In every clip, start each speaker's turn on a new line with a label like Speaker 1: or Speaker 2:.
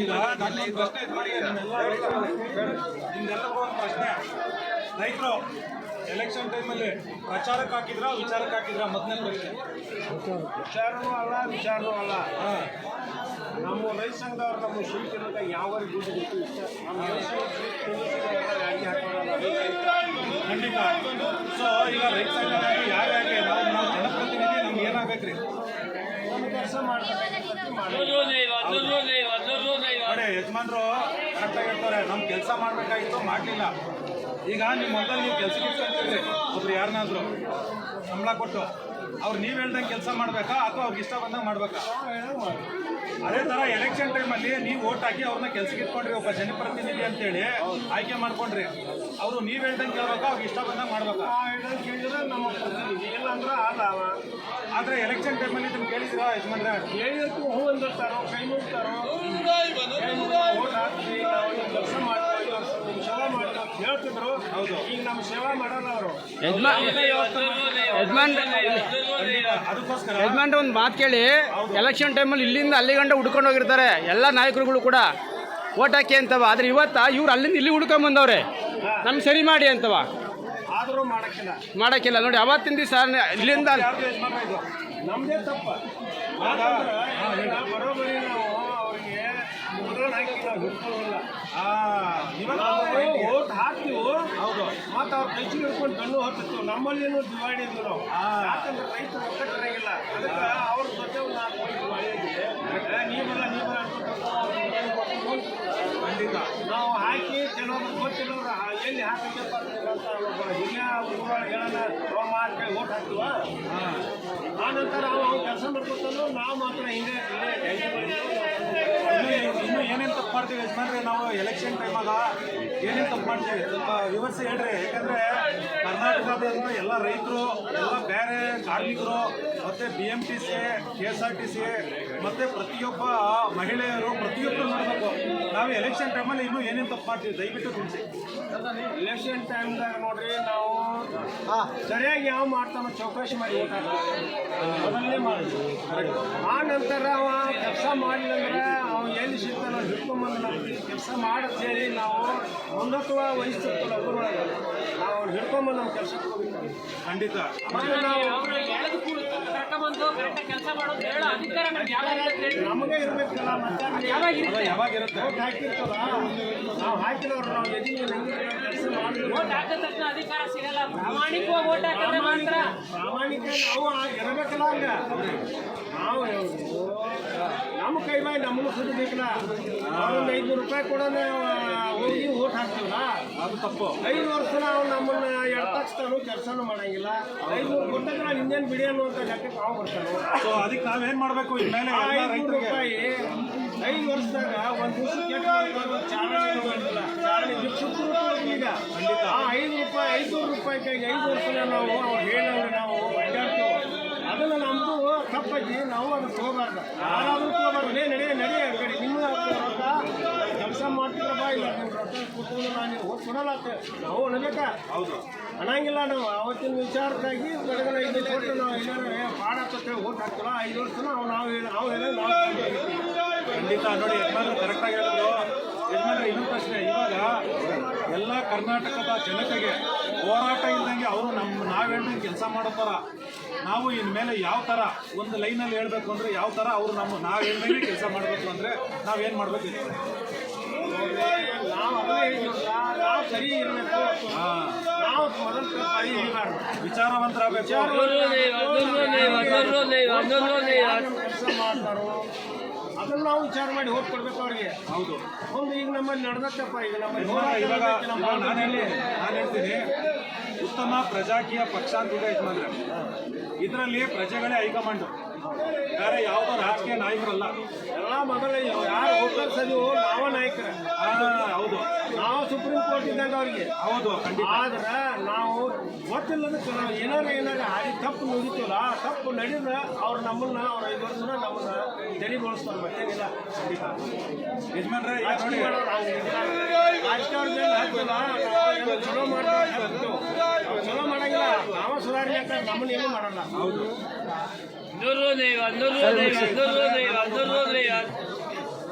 Speaker 1: ಈಗ ಪ್ರಶ್ನೆ ಇದೆ ನೋಡಿ. ನಿಮ್ಗೆಲ್ಲರಿಗೂ ಒಂದು ಪ್ರಶ್ನೆ. ರೈತರು ಎಲೆಕ್ಷನ್ ಟೈಮಲ್ಲಿ ಪ್ರಚಾರಕ್ಕೆ ಹಾಕಿದ್ರ ವಿಚಾರಕ್ಕೆ ಹಾಕಿದ್ರ? ಮೊದಲನೇ ಪ್ರಶ್ನೆ.
Speaker 2: ವಿಚಾರನೂ ಅಲ್ಲ ವಿಚಾರನೂ ಅಲ್ಲ.
Speaker 1: ಹಾಂ.
Speaker 2: ನಮ್ಮ ರೈತ ಸಂಘದವ್ರು ನಮ್ಮ ಶಿಲ್ಪಿನಾಗ ಯಾವ ದುಡ್ಡು ಬಿಟ್ಟು ಇಷ್ಟ ನಮ್ಮ
Speaker 1: ಖಂಡಿತ. ಸೊ ಈಗ ರೈತ ಸಂಘ ಯಾರ್ಯಾಗೆ ನಾವು ನಾವು ಜನಪ್ರತಿನಿಧಿ ನಮ್ಗೆ ಏನಾಗಬೇಕ್ರಿ?
Speaker 2: ನಮ್ಮ ಕೆಲಸ
Speaker 1: ನೋಡಿ, ಯಜಮಾನ್ರು ಕರೆಕ್ಟಾಗಿ ಹೇಳ್ತಾರೆ ನಮ್ಮ ಕೆಲಸ ಮಾಡಬೇಕಾಗಿತ್ತು, ಮಾಡಲಿಲ್ಲ. ಈಗ ನಿಮ್ಮ ಮೊದಲು ನೀವು ಕೆಲಸ ಇಟ್ಕೊಂತೀರಿ ಒಬ್ರು ಯಾರನ್ನಾದ್ರು ಸಂಬಳ ಕೊಟ್ಟು. ಅವ್ರು ನೀವು ಹೇಳ್ದಂಗೆ ಕೆಲಸ ಮಾಡಬೇಕಾ ಅಥವಾ ಅವ್ರಿಗೆ ಇಷ್ಟ ಬಂದಂಗೆ ಮಾಡ್ಬೇಕಾ? ಅದೇ ಥರ ಎಲೆಕ್ಷನ್ ಟೈಮಲ್ಲಿ ನೀವು ವೋಟ್ ಹಾಕಿ ಅವ್ರನ್ನ ಕೆಲ್ಸಕ್ಕೆ ಇಟ್ಕೊಂಡ್ರಿ ಒಬ್ಬ ಜನಪ್ರತಿನಿಧಿ ಅಂತೇಳಿ ಆಯ್ಕೆ ಮಾಡ್ಕೊಂಡ್ರಿ. ಅವರು ನೀವು ಹೇಳ್ದಂಗೆ ಕೇಳ್ಬೇಕಾ ಅವ್ರಿಗೆ ಇಷ್ಟ ಬಂದಂಗೆ ಮಾಡ್ಬೇಕಾ?
Speaker 2: ಆ ಇದನ್ನ ಕೇಳಿದ್ರೆ ನಮ್ಮ ಇಲ್ಲ ಅಂದ್ರೆ ಅಲ್ಲ ಅವ.
Speaker 1: ಆದರೆ ಎಲೆಕ್ಷನ್ ಟೈಮಲ್ಲಿ ನಿಮ್ಗೆ ಕೇಳಿದ್ರ ಯಜಮಾನ್ರೆ?
Speaker 2: ಹೇಳಿದಕ್ಕೂ ಹೂ ಅಂದಿರ್ತಾರೋ ಕೈ ಕೆಲಸ ಸೇವಾ ಹೇಳ್ತಿದ್ರು.
Speaker 1: ಹೌದು.
Speaker 2: ಈಗ ನಮ್ಮ ಸೇವಾ ಮಾಡಲ್ಲ ಅವರು.
Speaker 3: ಯಜಮಾನ್ ಯಜಮಾನ್ರ ಒಂದು ಮಾತು ಕೇಳಿ ಎಲೆಕ್ಷನ್ ಟೈಮಲ್ಲಿ ಇಲ್ಲಿಂದ ಅಲ್ಲಿ ಗಂಡ ಹುಡ್ಕೊಂಡು ಹೋಗಿರ್ತಾರೆ ಎಲ್ಲ ನಾಯಕರುಗಳು ಕೂಡ. ಓಟ್ ಹಾಕಿ ಅಂತವ ಆದ್ರೆ ಇವತ್ತ ಇವ್ರು ಅಲ್ಲಿಂದ ಇಲ್ಲಿ ಹುಡ್ಕೊಂಡ್ ಬಂದವ್ರೆ. ನಮ್ಗೆ ಸರಿ ಮಾಡಿ ಅಂತವ.
Speaker 2: ಮಾಡಕ್ಕಿಲ್ಲ.
Speaker 3: ನೋಡಿ ಅವತ್ತಿನ ದಿವಸ ಇಲ್ಲಿಂದ
Speaker 2: ಮುದ್ರಣ ಹಾಕಿ ನಾವು ಓಟ್ ಹಾಕ್ತೀವಿ
Speaker 1: ಹೌದು
Speaker 2: ಮತ್ತೆ ಅವ್ರ ಕೈಚಿ ಹಿಡ್ಕೊಂಡು ಕಣ್ಣು ಹೊತ್ತಿತ್ತು ನಮ್ಮಲ್ಲಿ ಏನು ಡಿವೈಡ್ ಇದ್ವಿ ನಾವು. ಯಾಕಂದ್ರೆ ರೈತರು ಒಕ್ಕಟ್ಟರಾಗಿಲ್ಲ ಅದಕ್ಕೆ ಅವ್ರ ಜೊತೆ ಒಂದು ನಾಲ್ಕು ನೀವಲ್ಲ ಅನ್ಕೊಂಡು
Speaker 1: ಖಂಡಿತ
Speaker 2: ನಾವು ಹಾಕಿ ಕೆಲವೊಂದು ಆ- ಎಲ್ಲಿ ಹಾಕಬೇಕಪ್ಪ ಅಂತ ಒಬ್ಬ ಹಿರಿಯ ಊರೊಳಗೆ ಹೇಳೋಣ ಅವ ಮಾರ್ಕೆ ಓಟ್ ಹಾಕ್ತೀವ? ಆ ನಂತರ ಅವ್ನು ಕೆಲಸ ಮಾಡ್ಕೊತಾನು ನಾವು ಮಾತ್ರ ಹಿಂಗೆ
Speaker 1: ಇನ್ನು ಏನೇನು ತಪ್ಪು ಮಾಡ್ತೀವಿ ಯಜಮಾನ್ರಿ, ನಾವು ಎಲೆಕ್ಷನ್ ಟೈಮಾಗ ಏನೇನು ತಪ್ಪು ಮಾಡ್ತೀವಿ? ವಿವರಿಸಿ ಹೇಳ್ರಿ. ಯಾಕಂದ್ರೆ ಕರ್ನಾಟಕದಾದ್ಯಂತ ಎಲ್ಲ ರೈತರು, ಎಲ್ಲ ಬೇರೆ ಕಾರ್ಮಿಕರು, ಮತ್ತೆ B M T C K S R T C ಮತ್ತೆ ಪ್ರತಿಯೊಬ್ಬ ಮಹಿಳೆಯರು ಪ್ರತಿಯೊಬ್ಬರು ನೋಡಬೇಕು. ನಾವು ಎಲೆಕ್ಷನ್ ಟೈಮಲ್ಲಿ ಇನ್ನೂ ಏನೇನು ತಪ್ಪು ಮಾಡ್ತೀವಿ? ದಯವಿಟ್ಟು ತಿಳಿಸಿ.
Speaker 2: ಎಲೆಕ್ಷನ್ ಟೈಮ್ದಾಗ ನೋಡ್ರಿ ನಾವು ಸರಿಯಾಗಿ ಯಾವ ಮಾಡ್ತಾನೋ ಚೌಕಾಶಿ ಮಾಡಿ ಮೊದಲನೇ ಮಾಡಿದ್ವಿ ಆ ನಂತರ ಅವ ಕೆಲಸ ಮಾಡಿಲ್ಲ ಅಂದ್ರೆ ಅವ ಎಲ್ಲಿ ಸಿಗ್ತಾನೋ ಹಿಡ್ಕೊಂಬಂದು ನಮ್ಗೆ ಕೆಲಸ ಮಾಡಂತ ಹೇಳಿ ನಾವು ಮುಂದತ್ವ ವಹಿಸ್ತಿರ್ತಲ್ಲ ಅದ್ರೊಳಗೆ ನಾವು ಅವ್ನು ಹಿಡ್ಕೊಂಬಂದು ನಮ್ಮ ಕೆಲಸ
Speaker 1: ಖಂಡಿತ.
Speaker 2: ನಾವು
Speaker 4: ನಮ್ಗೆ ಯಾವಾಗ ಇರುತ್ತೆ?
Speaker 2: ಇರ್ಬೇಕಲ್ಲ ಮತ್ತೆ
Speaker 4: ಯಾವಾಗ ಇರುತ್ತೆ?
Speaker 1: ಯಾವಾಗಿರುತ್ತೆ
Speaker 2: ಓಟ್ ಹಾಕಿರ್ತಲ್ಲ ನಾವು ಹಾಕಿದವ್ರು ನಾವು ಮಾಡಿದ್ರು
Speaker 4: ಓಟ್ ಹಾಕಿದ ತಕ್ಷಣ ಅಧಿಕಾರ ಸಿಗಲ್ಲ. ಪ್ರಾಮಾಣಿಕವಾಗಿ ಓಟ್ ಹಾಕಿದ್ರೆ ಮಾತ್ರ.
Speaker 2: ಪ್ರಾಮಾಣಿಕ ನಾವು ಇರಬೇಕಲ್ಲ ಹಂಗ. ನಾವು ನಮ್ಮ ಕೈ ಬಾಯಿ ನಮಗೂ ಸುದ್ದಿ ಅವ್ರೊಂದು ಐದುನೂರು ರೂಪಾಯಿ ಕೂಡ ಹೋಗಿ ಓಟ್ ಹಾಕ್ತೀವಲ್ಲ?
Speaker 1: ಅದು ತಪ್ಪು
Speaker 2: ಐದು ವರ್ಷ ನಾವು ನಮ್ಮನ್ನ ಎಡ್ತಾಕ್ಸ್ತಾನು ಕೆಲಸನೂ ಮಾಡಂಗಿಲ್ಲ. ಐದುನೂರು ಕೊಟ್ಟಾಗ ಇನ್ನೇನು ಬಿಡಿ ಅನ್ನುವಂಥ ಜಾಕೆ ನಾವು ಬರ್ತಾನೆ
Speaker 1: ಸೊ ಅದಕ್ಕೆ ನಾವೇನ್ ಮಾಡ್ಬೇಕು ಇನ್ಮೇಲೆ ಎಲ್ಲ ರೈತರಿಗೆ?
Speaker 2: ರೂಪಾಯಿ ಐದು ವರ್ಷದಾಗ ಒಂದು ದಿವಸ ಮಾಡಿಲ್ಲ ಈಗ. ಆ ಐದು ರೂಪಾಯಿ ಐದುನೂರು ರೂಪಾಯಿ ಐದು ವರ್ಷ ನಾವು ಅವ್ರು ಹೇಳೋರು ನಾವು ಅಡ್ಡಾಡ್ತೀವಿ ಅದನ್ನು ನಮ್ಮದು ತಪ್ಪಾಗಿ ನಾವು ಅದನ್ನ ತಗೋಬಾರ್ದು. ಯಾರಾದ್ರೂ ತಗೋಬಾರ್ದು. ನಡೆಯ ನಡೆ ನಡೆ ಆ ಕಡೆ ನಿಮ್ಮ ರೊಕ್ಕ ಕೆಲಸ ಮಾಡ್ತಿದ್ರಪ್ಪ ಇಲ್ಲ ನಾನು ಹೋಗಿ ಕೊಡಲ್ಲ ನಾವು ಅನ್ಬೇಕಾ
Speaker 1: ಹೌದು.
Speaker 2: ಅನ್ನಂಗಿಲ್ಲ ನಾವು. ಅವತ್ತಿನ ವಿಚಾರಕ್ಕಾಗಿ ಬೆಳಗಿನ ಐದು ಕೊಟ್ಟು ನಾವು ಏನಾರ ಪಾಡತ್ತೆ ಓಟ್ ಹಾಕ್ತಲ್ಲ ಐದು ವರ್ಷ ನಾವು ನಾವು ನಾವು
Speaker 1: ಖಂಡಿತ ನೋಡಿ ಎಲ್ಲರೂ ಕರೆಕ್ಟಾಗಿ ಹೇಳಿದ್ರು ಯಜಮಾನ್ರೆ ಇನ್ನೊಂದು ಪ್ರಶ್ನೆ. ಇವಾಗ ಎಲ್ಲ ಕರ್ನಾಟಕದ ಜನತೆಗೆ ಹೋರಾಟ ಇಲ್ದಂಗೆ ಅವರು ನಮ್ಮ ನಾವು ಹೇಳ್ದಂಗೆ ಕೆಲಸ ಮಾಡೋ ಥರ ನಾವು ಇನ್ಮೇಲೆ ಯಾವ ಥರ ಒಂದು ಲೈನಲ್ಲಿ ಹೇಳಬೇಕು ಅಂದರೆ ಯಾವ ಥರ ಅವರು ನಮ್ಮ ನಾವು ಹೇಳ್ದಂಗೆ ಕೆಲಸ ಮಾಡಬೇಕು ಅಂದರೆ ನಾವೇನು ಮಾಡಬೇಕು? ವಿಚಾರವಂತರಾಗಬೇಕು
Speaker 2: ಕೆಲಸ ಮಾಡ್ತಾರೋ ಅದನ್ನ ನಾವು ವಿಚಾರ ಮಾಡಿ ಹೋಗಿ ಕೊಡ್ಬೇಕು ಅವ್ರಿಗೆ
Speaker 1: ಹೌದು
Speaker 2: ಒಂದು ಈಗ ನಮ್ಮಲ್ಲಿ ನಡೆದತ್ತಪ್ಪ ಈಗ ನಮ್ಮಲ್ಲಿ
Speaker 1: ಇವಾಗ ನಾನು ಹೇಳ್ತೀನಿ ಉತ್ತಮ ಪ್ರಜಾಕೀಯ ಪಕ್ಷ ಅಂತ ಯಜಮಾನ್ರೆ ಇದರಲ್ಲಿ ಪ್ರಜೆಗಳೇ ಹೈಕಮಾಂಡ್. ಬೇರೆ ಯಾವುದೋ ರಾಜಕೀಯ ನಾಯಕರಲ್ಲ.
Speaker 2: ಎಲ್ಲ ಮೊದಲೇ ಹೋಗ್ತಾರೆ ಸರಿ ನಾವ ನಾಯಕರ.
Speaker 1: ಆ, ಹೌದು.
Speaker 2: ನಾವು ಸುಪ್ರೀಂ ಕೋರ್ಟ್ ಇದ್ದಾಗ ಅವ್ರಿಗೆ.
Speaker 1: ಹೌದು ಖಂಡಿತ.
Speaker 2: ಆದ್ರೆ ನಾವು ಗೊತ್ತಿಲ್ಲದ ನಾವು ಏನಾರ ಏನಾರ ಹಾಗೆ ತಪ್ಪು ನುಡಿತೀವಲ್ಲ ಆ ತಪ್ಪು ನಡೆದ ಅವ್ರು ನಮ್ಮನ್ನ ಅವ್ರ ಐದು ವರ್ಷ ನಮ್ಮನ್ನ ತೆರಿಗೊಳಿಸ್ತಾರೆ ಮತ್ತೇನಿಲ್ಲ.
Speaker 1: ಖಂಡಿತ. ಯಜಮಾನ್ರೆ
Speaker 2: ರಾಜಕೀಯ ನಾವು ಏನೋ ಚಲೋ. ಅವ್ರು ಚಲೋ ಮಾಡಂಗಿಲ್ಲ. ನಾವ ಸುಧಾರಣೆ ಆಗ್ತಾರೆ ನಮ್ಮನ್ನ ಏನು ಮಾಡಲ್ಲ.
Speaker 1: ಹೌದು.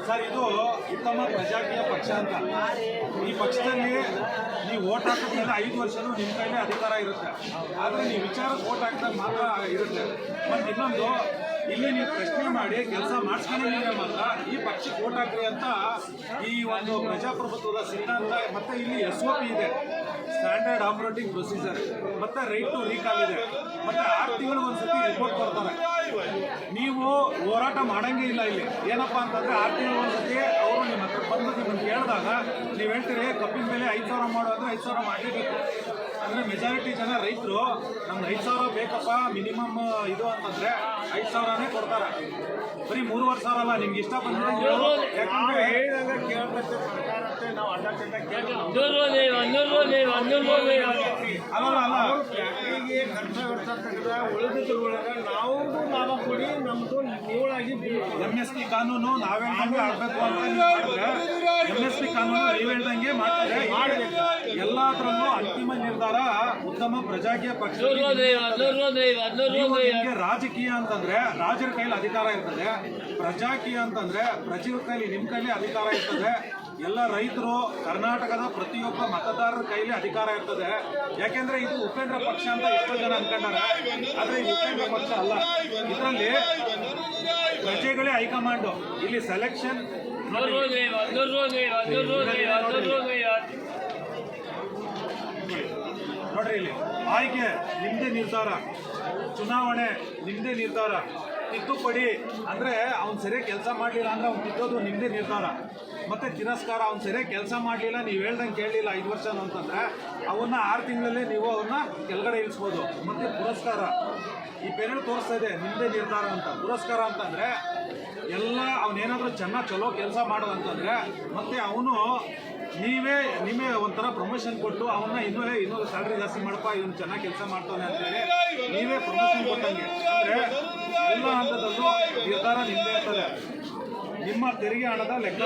Speaker 1: ಸರ್, ಇದು ಉತ್ತಮ ಪ್ರಜಾಕೀಯ ಪಕ್ಷ ಅಂತ. ಈ ಪಕ್ಷದಲ್ಲಿ ನೀವು ಓಟ್ ಹಾಕಿದ್ಮೇಲೆ ಐದು ವರ್ಷನೂ ನಿಮ್ಮ ಕೈಲೇ ಅಧಿಕಾರ ಇರುತ್ತೆ. ಆದರೆ ನೀವು ವಿಚಾರಕ್ಕೆ ಓಟ್ ಹಾಕಿದಾಗ ಮಾತ್ರ ಇರುತ್ತೆ. ಮತ್ತು ಇನ್ನೊಂದು, ಇಲ್ಲಿ ನೀವು ಪ್ರಶ್ನೆ ಮಾಡಿ, ಕೆಲಸ ಮಾಡಿಸ್ಕೊಂಡಿದ್ದೀರ ಮಾತ್ರ, ಈ ಪಕ್ಷಕ್ಕೆ ಓಟ್ ಹಾಕ್ರಿ ಅಂತ ಈ ಒಂದು ಪ್ರಜಾಪ್ರಭುತ್ವದ ಸಿದ್ಧಾಂತ, ಮತ್ತೆ ಇಲ್ಲಿ ಎಸ್ ಒ ಪಿ ಇದೆ. ಸ್ಟ್ಯಾಂಡರ್ಡ್ ಆಪರೇಟಿಂಗ್ ಪ್ರೊಸೀಜರ್ ಮತ್ತೆ ರೈಟ್ ಟು ರೀಕಾಲ್ ಇದೆ. ಮತ್ತೆ ಆರು ತಿಂಗಳಿಗೆ ಒಂದ್ಸತಿ ರಿಪೋರ್ಟ್ ಕೊಡ್ತಾರೆ. ನೀವು ಹೋರಾಟ ಮಾಡಂಗೇ ಇಲ್ಲ ಇಲ್ಲಿ. ಏನಪ್ಪಾ ಅಂತಂದ್ರೆ ಟಿ ತಿಂಗಳು ಒಂದ್ಸತಿ ಅವರು ನಿಮ್ಮ ಹತ್ರ ಬಂದು ನಿಮ್ಮನ್ನು ಕೇಳಿದಾಗ ನೀವು ಹೇಳ್ತೀರಿ ಕಬ್ಬಿನ ಬೆಲೆ ಐದು ಸಾವಿರ ಮಾಡೋದ್ರೆ ಅಂದ್ರೆ ಐದು ಸಾವಿರ ಮಾಡಲೇಬೇಕು. ಅಂದ್ರೆ ಮೆಜಾರಿಟಿ ಜನ ರೈತರು ನಮ್ಗೆ ಐದು ಸಾವಿರ ಬೇಕಪ್ಪ ಮಿನಿಮಮ್ ಇದು ಅಂತಂದ್ರೆ ಐದು ಸಾವಿರನೇ ಕೊಡ್ತಾರೆ. ಬರೀ ಮೂರುವರೆ ಸಾವಿರ ಅಲ್ಲ ನಿಮ್ಗೆ ಇಷ್ಟ ಬಂದ್ರೆ ಯಾಕಂದ್ರೆ
Speaker 2: ಹೇಳಿದಾಗ ಯಾಕಂದ್ರೆ ಅಷ್ಟೇ ನಾವು ಅಡ್ಡ ಚಡ್ಡ ಕೇಳ್ಬೇಕು
Speaker 1: ಅಲ್ಲ ಅಲ್ಲ.
Speaker 2: ಅವ್ರು ಫ್ಯಾಕ್ಟ್ರಿಗೆ ಖರ್ಚು ವರ್ಷ ತೆಗೆದ ಉಳಿದಿದ್ರೊಳಗೆ ನಾವು ಲಾಭ ಕೊಡಿ ನಮ್ದು.
Speaker 1: ಎಂ ಎಸ್ ಪಿ ಕಾನೂನು ನಾವೇ ಆಡ್ಬೇಕು ಅಂತ ಎಂ ಎಸ್ ಪಿ ಕಾನೂನು ನೀವ್ ಹೇಳ್ದಂಗೆ ಮಾಡ್ತಾರೆ. ಎಲ್ಲಾದ್ರಲ್ಲೂ ಅಂತಿಮ ನಿರ್ಧಾರ ಉತ್ತಮ ಪ್ರಜಾಕೀಯ ಪಕ್ಷ ರಾಜಕೀಯ ಅಂತಂದ್ರೆ ರಾಜರ ಕೈಲಿ ಅಧಿಕಾರ ಇರ್ತದೆ ಪ್ರಜಾಕೀಯ ಅಂತಂದ್ರೆ ಪ್ರಜೆಯ ಕೈಲಿ ನಿಮ್ ಕೈಲಿ ಅಧಿಕಾರ ಇರ್ತದೆ ಎಲ್ಲ ರೈತರು ಕರ್ನಾಟಕದ ಪ್ರತಿಯೊಬ್ಬ ಮತದಾರರ ಕೈಲಿ ಅಧಿಕಾರ ಇರ್ತದೆ. ಯಾಕೆಂದ್ರೆ ಇದು ಉಪೇಂದ್ರ ಪಕ್ಷ ಅಂತ ಎಷ್ಟೋ ಜನ ಅನ್ಕೊಂಡಾರೆ. ಆದ್ರೆ ಇದು ಉಪೇಂದ್ರ ಪಕ್ಷ ಅಲ್ಲ. ಇದರಲ್ಲಿ ಪ್ರಜೆಗಳೇ ಹೈಕಮಾಂಡ್. ಇಲ್ಲಿ ಸೆಲೆಕ್ಷನ್ ನೋಡ್ರಿ ಇಲ್ಲಿ. ಆಯ್ಕೆ, ನಿಮ್ದೇ ನಿರ್ಧಾರ. ಚುನಾವಣೆ, ನಿಮ್ದೇ ನಿರ್ಧಾರ. ತಿದ್ದುಪಡಿ ಅಂದ್ರೆ ಅವ್ನು ಸರಿಯಾಗಿ ಕೆಲಸ ಮಾಡಲಿಲ್ಲ ಅಂದ್ರೆ ಅವ್ನು ತಿದ್ದೋದು ನಿಮ್ದೇ ನಿರ್ಧಾರ. ಮತ್ತೆ ತಿರಸ್ಕಾರ, ಅವ್ನು ಸರಿಯಾಗಿ ಕೆಲಸ ಮಾಡಲಿಲ್ಲ, ನೀವು ಹೇಳ್ದಂಗೆ ಕೇಳಲಿಲ್ಲ ಐದು ವರ್ಷ ಅಂತಂದ್ರೆ ಅವನ್ನ ಆರು ತಿಂಗಳಲ್ಲೇ ನೀವು ಅವ್ರನ್ನ ಕೆಳಗಡೆ ಇಳಿಸ್ಬೋದು. ಮತ್ತೆ ಪುರಸ್ಕಾರ. ಈ ಪೆರಳು ತೋರಿಸ್ತಾ ಇದೆ, ನಿಮ್ದೇ ನಿರ್ಧಾರ ಅಂತ. ಪುರಸ್ಕಾರ ಅಂತಂದ್ರೆ ಎಲ್ಲ ಅವನೇನಾದರೂ ಚೆನ್ನಾಗಿ ಚಲೋ ಕೆಲಸ ಮಾಡು ಅಂತಂದರೆ ಮತ್ತೆ ಅವನು ನೀವೇ ನಿಮಗೆ ಒಂಥರ ಪ್ರಮೋಷನ್ ಕೊಟ್ಟು ಅವನ್ನ ಇನ್ನೂ ಇನ್ನೂ ಸ್ಯಾಲ್ರಿ ಜಾಸ್ತಿ ಮಾಡಪ್ಪ, ಇವನು ಚೆನ್ನಾಗಿ ಕೆಲಸ ಮಾಡ್ತಾನೆ ಅಂತೇಳಿ ನೀವೇ ಪ್ರಮೋಷನ್ ಕೊಟ್ಟಂಗೆ. ಅಂದರೆ ಎಲ್ಲ ಹಂತದಲ್ಲೂ ನಿರ್ಧಾರ ನಿಮ್ಮದೇ ಇರ್ತದೆ ನಿಮ್ಮ ತೆರಿಗೆ ಹಣದ ಲೆಕ್ಕ.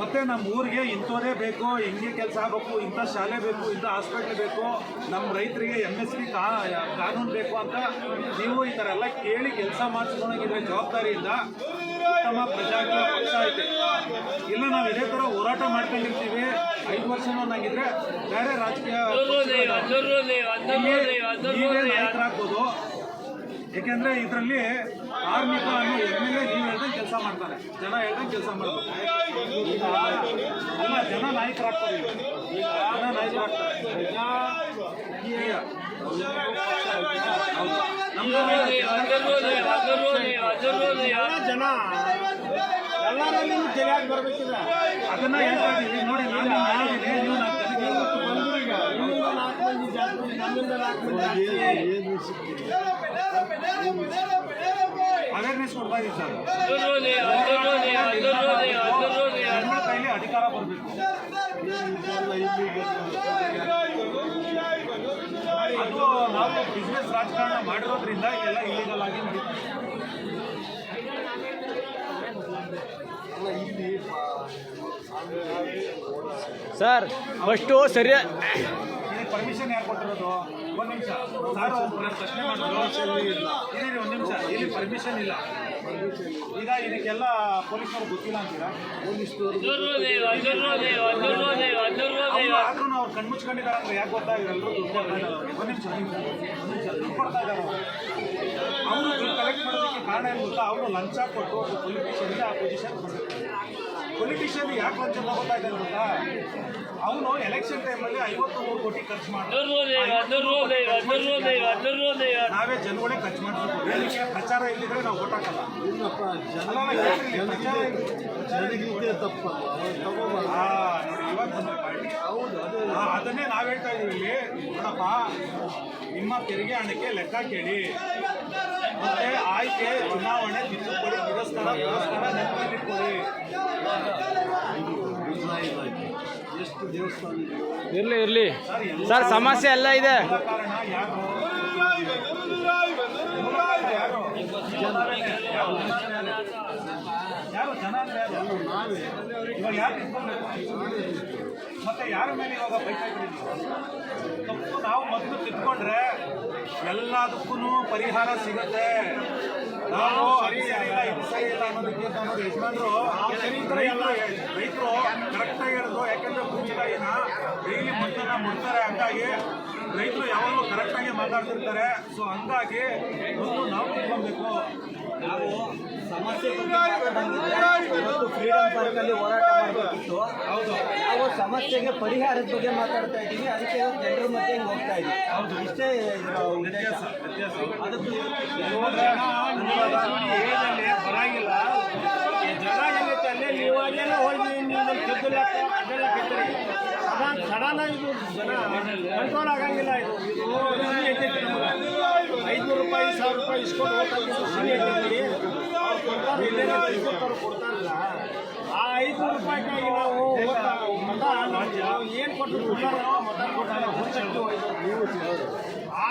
Speaker 1: ಮತ್ತೆ ನಮ್ಮ ಊರಿಗೆ ಇಂಥದೇ ಬೇಕು ಹಿಂಗೆ ಕೆಲಸ ಆಗಬೇಕು ಇಂಥ ಶಾಲೆ ಬೇಕು ಇಂಥ ಹಾಸ್ಪಿಟ್ಲ್ ಬೇಕು ನಮ್ಮ ರೈತರಿಗೆ ಎಂ ಎಸ್ ಪಿ ಕಾನೂನು ಬೇಕು ಅಂತ ನೀವು ಈ ಥರ ಎಲ್ಲ ಕೇಳಿ ಕೆಲಸ ಮಾಡಿಸ್ಕೊಂಡಿದ್ರೆ ಜವಾಬ್ದಾರಿಯಿಂದ ಉತ್ತಮ ಪ್ರಜಾಕೀಯ ಪಕ್ಷ ಐತೆ. ಇಲ್ಲ ನಾವು ಇದೇ ಥರ ಹೋರಾಟ ಮಾಡ್ಕೊಂಡಿರ್ತೀವಿ. ಐದು ವರ್ಷನೂ ಅನ್ನಂಗಿದ್ರೆ ಬೇರೆ ರಾಜಕೀಯ ನೀವೇ ಯಾಕೆಂದ್ರೆ ಇದರಲ್ಲಿ ಕಾರ್ಮಿಕ ಅನ್ನೋ ಎಂ ಎಲ್ ಎ ನೀವು ಹೇಳ್ದಂಗೆ ಕೆಲಸ ಮಾಡ್ತಾರೆ ಜನ ಹೇಳ್ದಂಗೆ ಕೆಲಸ ಮಾಡ್ತಾರೆ ಈಗ ಅಲ್ಲ ಜನ ನಾಯಕರಾಗ್ತಾರೆ ಈಗ ಜನ ನಾಯಕರಾಗ್ತಾರೆ
Speaker 2: ಎಲ್ಲ ಜನ ಎಲ್ಲರಲ್ಲಿ ಸರಿಯಾಗಿ ಬರ್ಬೇಕಿಲ್ಲ
Speaker 1: ಅದನ್ನ ಹೇಳ್ತಾ ಇದೀವಿ ನೋಡಿ ನಾನು ಹೇಳಿದ್ದೀನಿ ನೀವು ನಾಲ್ಕು ಜನಕ್ಕೆ
Speaker 2: ಬಂದ್ರು ಈಗ ನಾಲ್ಕು ಮಂದಿ ಜಾಸ್ತಿ ನಮ್ಮಿಂದ ನಾಲ್ಕು ಮಂದಿ
Speaker 1: ಅವೇರ್ನೆಸ್ ಕೊಡ್ತಾ ಇದೀವಿ ಸರ್ ಜನಗಳ ಕೈಲಿ ಅಧಿಕಾರ ಬರಬೇಕು ಅದು ನಾವು ಬಿಸ್ನೆಸ್ ರಾಜಕಾರಣ ಮಾಡಿರೋದ್ರಿಂದ ಇಲ್ಲೆಲ್ಲ ಇಲ್ಲಿಗಲ್ ಆಗಿ ನಡೀತದೆ
Speaker 3: ಸರ್ ಫಸ್ಟು ಸರಿಯ
Speaker 1: ಇದಕ್ಕೆ ಪರ್ಮಿಷನ್ ಯಾರು ಕೊಟ್ಟಿರೋದು? ಒಂದು ನಿಮಿಷ. ಸಾರ್ ಪ್ರಶ್ನೆ ಮಾಡಿದ್ರು ಏನೇನು ಒಂದು ನಿಮಿಷ. ಇಲ್ಲಿ ಪರ್ಮಿಷನ್ ಇಲ್ಲ. ಈಗ ಇದಕ್ಕೆಲ್ಲ ಪೊಲೀಸರು ಗೊತ್ತಿಲ್ಲ ಅಂತೀರಾ? ಅವ್ರು ಆದ್ರೂ ಅವ್ರು ಕಣ್ಮುಚ್ಕೊಂಡಿದ್ದಾರೆ ಅಂದ್ರೆ ಯಾಕೆ ಗೊತ್ತಾಗಿರಲ್ಲ. ಒಂದ್ ನಿಮಿಷ ಒಂದ್ ನಿಮಿಷ ಒಂದ್ ನಿಮಿಷ. ದುಡ್ಡು ಕೊಡ್ತಾ ಇದ್ದಾರೆ ಕಲೆಕ್ಟ್ ಮಾಡೋದಕ್ಕೆ ಕಾರಣ ಏನು ಗೊತ್ತಾ? ಅವರು ಲಂಚ ಕೊಟ್ಟು ಒಬ್ಬ ಪೊಲಿಟಿಷಿಯನ್ಗೆ ಆ ಪೊಸಿಷನ್ ಪೊಲಿಟಿಷಿಯನ್ ಯಾಕೆ ಲಂಚ ತಗೋತಾ ಇದ್ದಾರೆ ಗೊತ್ತಾ? ಅವನು ಎಲೆಕ್ಷನ್ ಟೈಮಲ್ಲಿ ಐವತ್ತು ಮೂರು ಕೋಟಿ ಖರ್ಚು ಮಾಡ್ತಾರೆ. ನಾವೇ ಜನಗಳೇ ಖರ್ಚು ಮಾಡ್ತೀವಿ. ಪ್ರಚಾರ ಇಲ್ಲಿದ್ರೆ ನಾವು ಓಟ್ ಹಾಕಲ್ಲ. ಅಲ್ಲ, ಅಲ್ಲ, ಹೇಳ್ರಿ, ಪ್ರಚಾರ ಇಲ್ಲಿದ್ರೆ- ಆ, ನೋಡಿ ಇವಾಗ ಬಂದ್ರೆ ಪಾರ್ಟಿ ಆ, ಅದನ್ನೇ ನಾವ್ ಹೇಳ್ತಾ ಇದೀವಿ. ಇಲ್ಲಿ ನೋಡಪ್ಪ ನಿಮ್ಮ ತೆರಿಗೆ ಹಣಕ್ಕೆ ಲೆಕ್ಕ ಕೇಳಿ. ಮತ್ತೆ ಆಯ್ಕೆ ಚುನಾವಣೆ ತಿದ್ದುಪಡಿ ಪುರಸ್ಕಾರ ಪುರಸ್ಕಾರ ನೆನಪಿಟ್ಕೊಳ್ಳಿ
Speaker 2: ಎಷ್ಟು ದೇವಸ್ಥಾನ
Speaker 3: ಇರಲಿ ಇರಲಿ
Speaker 1: ಸರ್
Speaker 3: ಸಮಸ್ಯೆ ಎಲ್ಲ ಇದೆ
Speaker 1: ಯಾರು ಯಾರು? ಯಾರು ಇವಾಗ ಯಾರು ಮತ್ತೆ ಯಾರ ಮೇಲೆ ಇವಾಗ ಪೈಸೆ ತಪ್ಪು ನಾವು ಮೊದಲು ತಿದ್ಕೊಂಡ್ರೆ ಎಲ್ಲದಕ್ಕೂ ಪರಿಹಾರ ಸಿಗುತ್ತೆ. ನಾವು ಸರಿ ಇಲ್ಲ ರೈತರು ಕರೆಕ್ಟಾಗಿ ಇರೋದು. ಯಾಕಂದ್ರೆ ಭೂಮಿತಾಯಿನ ಡೈಲಿ ಮಣ್ಣನ್ನ ಮುಡ್ತಾರೆ. ಹಂಗಾಗಿ ರೈತರು ಯಾವಾಗಲೂ ಕರೆಕ್ಟಾಗಿ ಮಾತಾಡ್ತಿರ್ತಾರೆ. ಸೊ ಹಂಗಾಗಿ ಒಂದು ನಾವು ತಿಳ್ಕೊಬೇಕು
Speaker 5: ನಾವು ಸಮಸ್ಯೆ ಬಗ್ಗೆ ಮಾತಾಡಂಗಿದ್ರೆ ಇವತ್ತು ಫ್ರೀಡಂ ಪಾರ್ಕ್ ಅಲ್ಲಿ ಹೋರಾಟ ಮಾಡಬೇಕಿತ್ತು. ನಾವು ಸಮಸ್ಯೆಗೆ ಪರಿಹಾರದ ಬಗ್ಗೆ ಮಾತಾಡ್ತಾ ಇದ್ದೀವಿ. ಅದಕ್ಕೆ ಜನರ ಮಧ್ಯೆ ಹೋಗ್ತಾ ಇದ್ದೀವಿ ಇಷ್ಟೇ
Speaker 1: ವ್ಯತ್ಯಾಸ
Speaker 5: ಅದಕ್ಕೂ
Speaker 2: ಬರಂಗಿಲ್ಲ. ಈ ಜನ ಏನೈತೆ ಅಲ್ಲೇ? ನೀವು ಅಲ್ಲೆಲ್ಲ ಹೋಗಿ ನೀವು ತೆಗ್ದಿಲ್ಲ ಅದೆಲ್ಲ ಕೆತ್ತಿರಿ ಅದ ಸಡನ್ ಇದು ಜನ ಕಂಟ್ರೋಲ್ ಆಗಂಗಿಲ್ಲ ಇದು. ಐದ್ನೂರು ರೂಪಾಯಿ ಸಾವಿರ ರೂಪಾಯಿ ಇಸ್ಕೊಂಡು ಸುಮ್ಮನೆ ಐತೈತಿ ಅವ್ರು ಕೊಡ್ತಾರೆ ಇಸ್ಕೊತಾರೆ ಕೊಡ್ತಾರಲ್ಲ ಆ ಐದ್ನೂರು ರೂಪಾಯಿಗಾಗಿ ನಾವು ಮತ ಏನು ಕೊಟ್ಟು ಮತ ಕೊಟ್ಟಾರ ಆ